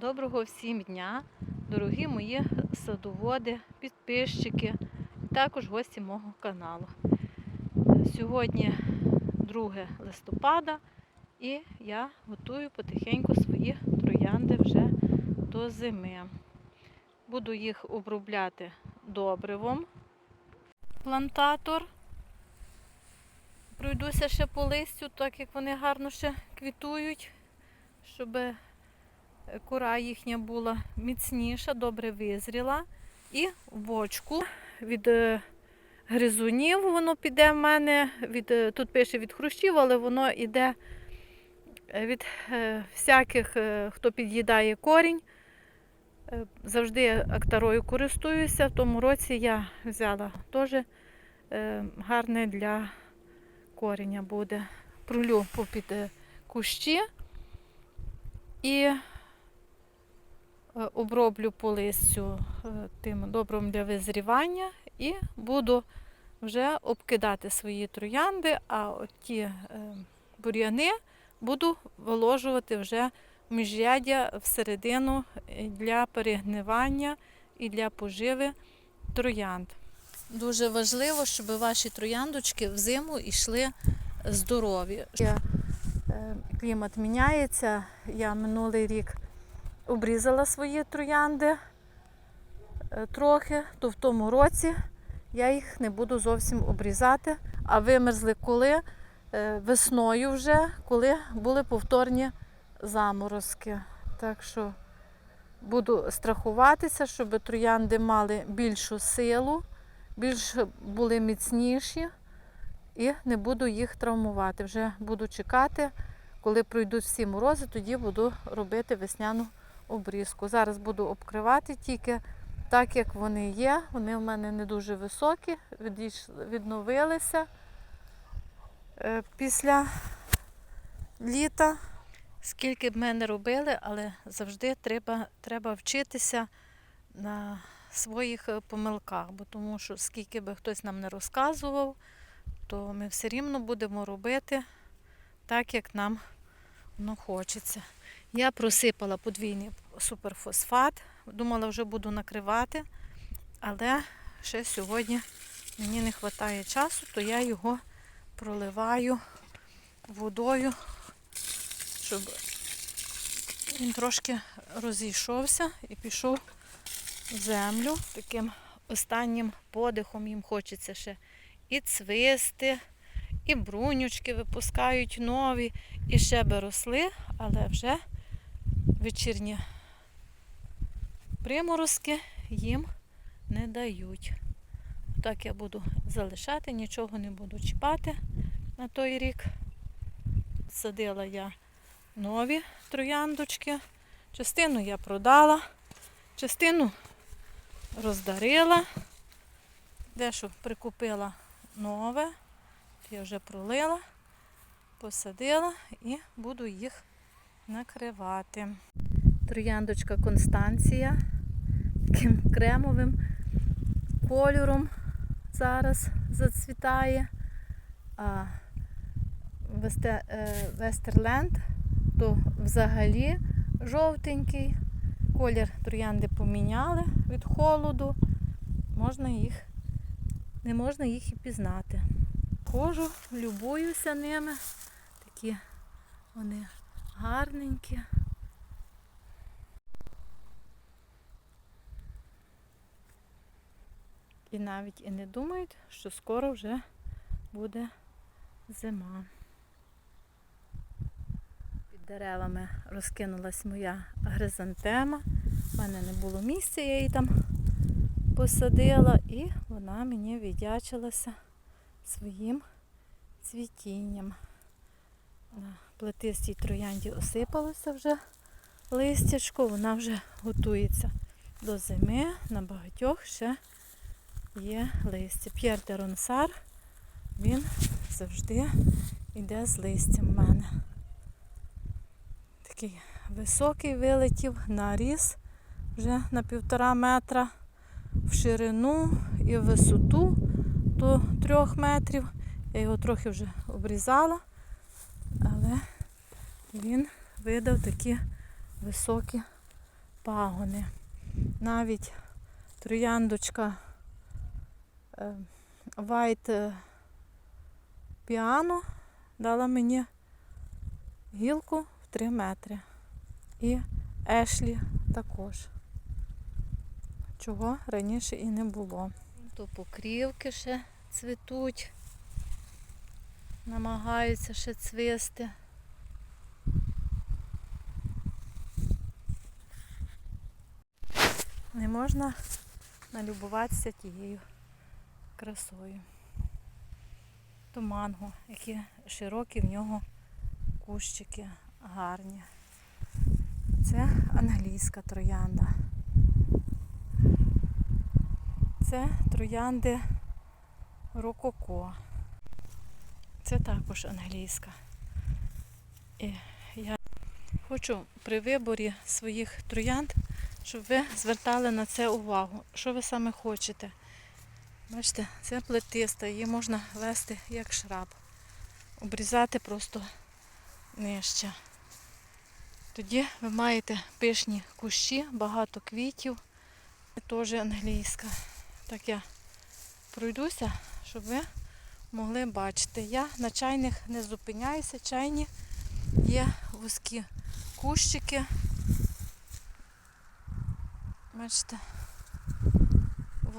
Доброго всім дня, дорогі мої садоводи, підписчики, також гості мого каналу. Сьогодні 2 листопада і я готую потихеньку свої троянди вже до зими. Буду їх обробляти добривом. Плантатор. Пройдуся ще по листю, так як вони гарно ще квітують, щоб кора їхня була міцніша, добре визріла. І в бочку від е, гризунів воно піде в мене. Від, е, тут пише від хрущів, але воно йде е, від всяких, хто під'їдає корінь. Завжди актарою користуюся. В тому році я взяла теж гарне для коріння буде. Пролю попід кущі і оброблю по листю е, тим добром для визрівання і буду вже обкидати свої троянди, а ті е, бур'яни буду виложувати вже в міжряддя всередину е, для перегнивання і для поживи троянд. Дуже важливо, щоб ваші трояндочки взиму йшли здорові. Е, Клімат міняється. Я минулий рік обрізала свої троянди е, трохи, то в тому році я їх не буду зовсім обрізати, а вимерзли коли Е, весною вже, коли були повторні заморозки. Так що буду страхуватися, щоб троянди мали більшу силу, більш були міцніші і не буду їх травмувати. Вже буду чекати, коли пройдуть всі морози, тоді буду робити весняну обрізку. Зараз буду обкривати тільки так, як вони є. Вони в мене не дуже високі, відновилися е, після літа. Скільки б ми не робили, але завжди треба, треба вчитися на своїх е, помилках, бо тому що скільки би хтось нам не розказував, то ми все рівно будемо робити так, як нам воно хочеться. Я просипала подвійний суперфосфат, думала, вже буду накривати, але ще сьогодні мені не вистачає часу, то я його проливаю водою, щоб він трошки розійшовся і пішов в землю. Таким останнім подихом їм хочеться ще і цвисти, і брунючки випускають нові, і ще би росли, але вже вечірні приморозки їм не дають. Так я буду залишати, нічого не буду чіпати на той рік. Садила я нові трояндочки. Частину я продала, частину роздарила, дещо прикупила нове, я вже пролила, посадила і буду їх накривати. Трояндочка Констанція таким кремовим кольором зараз зацвітає. А Вестерленд то взагалі жовтенький. Колір троянди поміняли від холоду. Можна їх, не можна їх і пізнати. Хожу, любуюся ними. Такі вони гарненькі. І навіть і не думають, що скоро вже буде зима. Під деревами розкинулась моя гризантема. У мене не було місця, я її там посадила і вона мені віддячилася своїм цвітінням. На плетистій троянді осипалося вже листячко, вона вже готується до зими. На багатьох ще є листя. П'єр де Ронсар, він завжди йде з листям в мене. Такий високий вилетів, наріс вже на півтора метра в ширину і в висоту до трьох метрів. Я його трохи вже обрізала, але він видав такі високі пагони. Навіть трояндочка White Piano дала мені гілку в 3 метри. І Ешлі також. Чого раніше і не було. То покрівки ще цвітуть, намагаються ще цвісти. Не можна налюбуватися тією красою. То манго, які широкі в нього кущики гарні. Це англійська троянда. Це троянди Рококо. Це також англійська. І я хочу при виборі своїх троянд, щоб ви звертали на це увагу. Що ви саме хочете? Бачите, це плетиста, її можна вести як шраб. Обрізати просто нижче. Тоді ви маєте пишні кущі, багато квітів. Це теж англійська. Так я пройдуся, щоб ви могли бачити. Я на чайних не зупиняюся. Чайні є вузькі кущики. Бачите,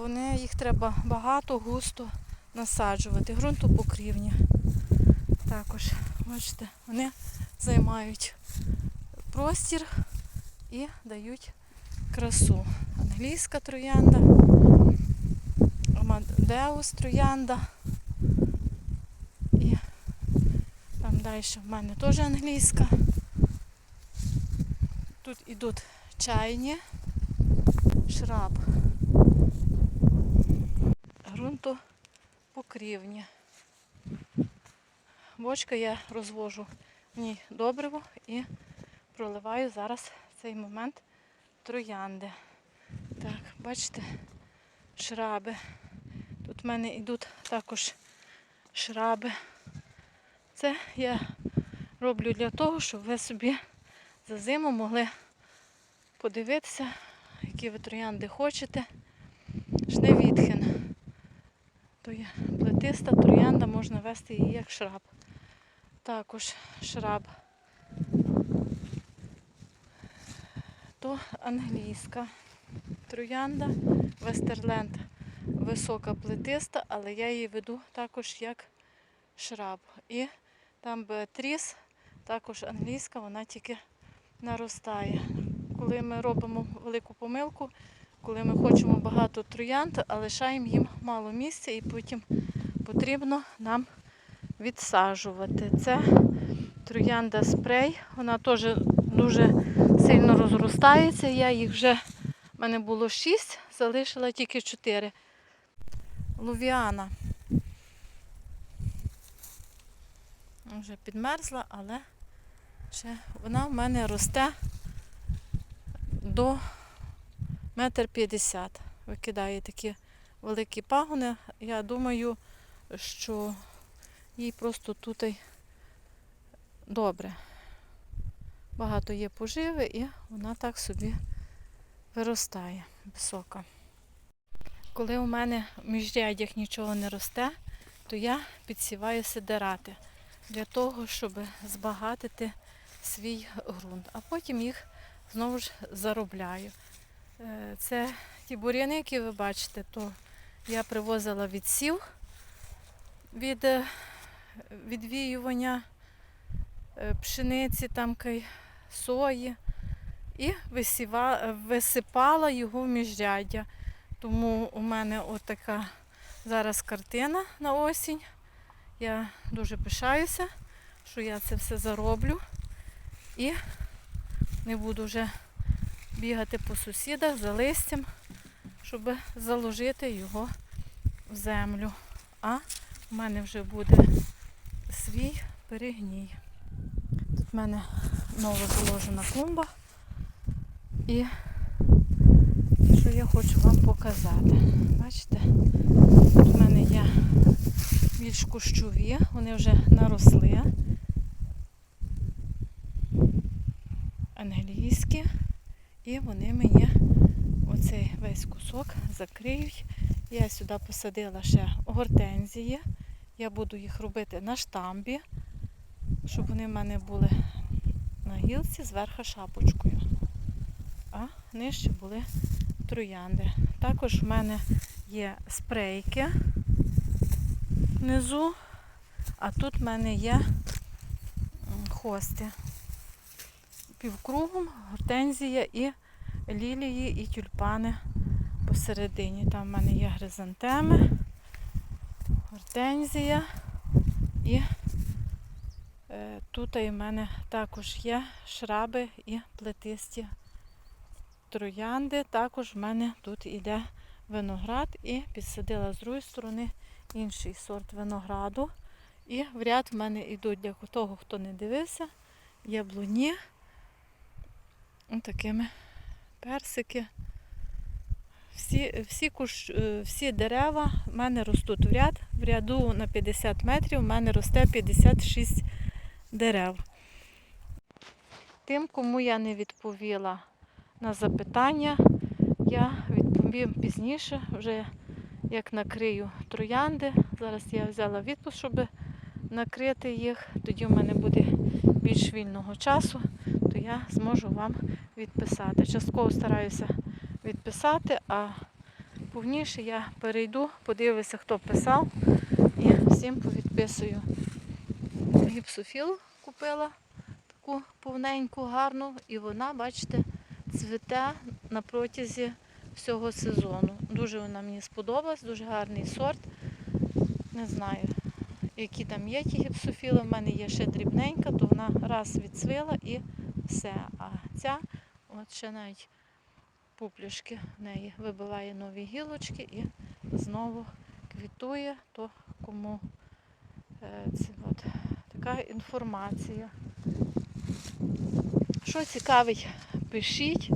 вони, їх треба багато, густо насаджувати. Грунтопокрівні. Також, бачите, вони займають простір і дають красу. Англійська троянда, Амадеус троянда. І там далі в мене теж англійська. Тут ідуть чайні, шраб, ґрунтопокрівні. Бочка я розвожу в ній добриво і проливаю зараз в цей момент троянди. Так, бачите, шраби. Тут в мене йдуть також шраби. Це я роблю для того, щоб ви собі за зиму могли подивитися, які ви троянди хочете. Шневітхен. То троянда, можна вести її як шраб. Також шраб. То англійська троянда, Вестерленд висока плетиста, але я її веду також як шраб. І там Беатріс, також англійська, вона тільки наростає. Коли ми робимо велику помилку, коли ми хочемо багато троянд, а лишаємо їм мало місця і потім потрібно нам відсаджувати. Це троянда спрей, вона теж дуже сильно розростається. Я їх вже, в мене було 6, залишила тільки 4. Лувіана. Вже підмерзла, але ще вона в мене росте до метр п'ятдесят. Викидає такі великі пагони. Я думаю, що їй просто тут добре. Багато є поживи і вона так собі виростає висока. Коли у мене в міжрядях нічого не росте, то я підсіваю сидерати для того, щоб збагатити свій ґрунт, а потім їх знову ж заробляю. Е, Це ті бур'яни, які ви бачите, то я привозила відсів від е, відвіювання е, пшениці, там сої і висіва, висипала його в міжряддя. Тому у мене отака зараз картина на осінь. Я дуже пишаюся, що я це все зароблю і не буду вже бігати по сусідах за листям, щоб заложити його в землю. А в мене вже буде свій перегній. Тут в мене нова заложена клумба. І що я хочу вам показати. Бачите, тут в мене є більш кущові, вони вже наросли. Англійські І вони мені оцей весь кусок закриють. Я сюди посадила ще гортензії. Я буду їх робити на штамбі, щоб вони в мене були на гілці зверху шапочкою. А нижче були троянди. Також в мене є спрейки внизу, а тут в мене є хости. Півкругом гортензія і лілії, і тюльпани посередині. Там в мене є гризантеми, гортензія і е, тут в мене також є шраби і плетисті троянди. Також в мене тут іде виноград і підсадила з другої сторони інший сорт винограду. І в ряд в мене йдуть для того, хто не дивився, яблуні. Такими персики. Всі, всі, кущ, е, всі дерева в мене ростуть в ряд. В ряду на 50 метрів в мене росте 56 дерев. Тим, кому я не відповіла на запитання, я відповім пізніше, вже як накрию троянди. Зараз я взяла відпуск, щоб накрити їх. Тоді в мене буде більш вільного часу, то я зможу вам відписати. Частково стараюся відписати, а повніше я перейду, подивлюся, хто писав, і всім повідписую. Гіпсофіл купила таку повненьку, гарну, і вона, бачите, цвіте на протязі всього сезону. Дуже вона мені сподобалась, дуже гарний сорт. Не знаю, які там є ті гіпсофіли. В мене є ще дрібненька, то вона раз відцвила і все. А ця, от ще навіть пуплюшки в неї вибиває нові гілочки і знову квітує, то кому е, це от така інформація. Що цікавить, пишіть.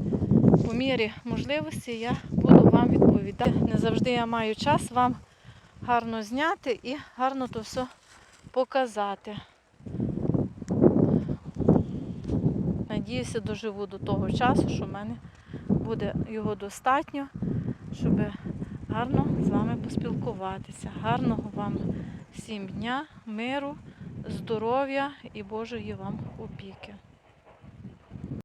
По мірі можливості я буду вам відповідати. Не завжди я маю час вам гарно зняти і гарно то все показати. Надіюся, доживу до того часу, що в мене буде його достатньо, щоб гарно з вами поспілкуватися. Гарного вам всім дня, миру, здоров'я і Божої вам опіки.